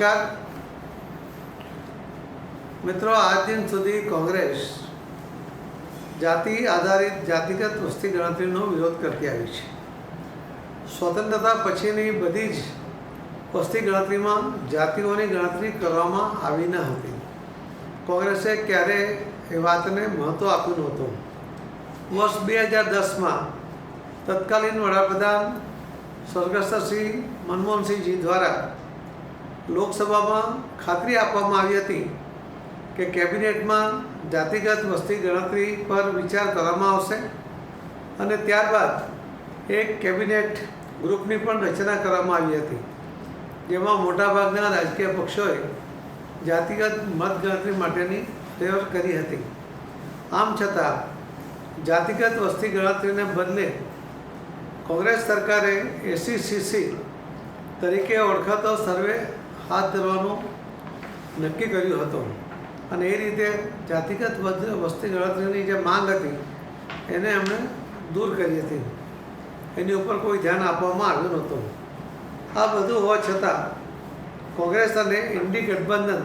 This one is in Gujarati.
નમસ્કાર. મિત્રો, આજ દિન સુધી કોંગ્રેસ જાતિ આધારિત જાતિગત વસ્તી ગણતરીનો વિરોધ કરતી આવી છે. સ્વતંત્રતા પછીની બધી જ વસ્તી ગણતરીમાં જાતિઓની ગણતરી કરવામાં આવી ન હતી. કોંગ્રેસે ક્યારે એ વાતને મહત્ત્વ આપ્યું નહોતું? વર્ષ બે હજાર દસમાં તત્કાલીન વડાપ્રધાન સ્વર્ગસ્થ શ્રી મનમોહનસિંહજી દ્વારા લોકસભામાં ખાતરી આપવામાં આવી હતી કે કેબિનેટમાં જાતિગત વસ્તી ગણતરી પર વિચાર કરવામાં આવશે અને ત્યારબાદ એક કેબિનેટ ગ્રુપની પણ રચના કરવામાં આવી હતી, જેમાં મોટાભાગના રાજકીય પક્ષોએ જાતિગત મતગણતરી માટેની તૈયાર કરી હતી. આમ છતાં, જાતિગત વસ્તી ગણતરીને બદલે કોંગ્રેસ સરકારે એસીસીસી તરીકે ઓળખાતો સર્વે હાથ ધરવાનું નક્કી કર્યું હતું. અને એ રીતે જાતિગત વસ્તી ગણતરીની જે માંગ હતી, એને એમણે દૂર કરી હતી. એની ઉપર કોઈ ધ્યાન આપવામાં આવ્યું નહોતું. આ બધું હોવા છતાં કોંગ્રેસ અને ઇન્ડી ગઠબંધન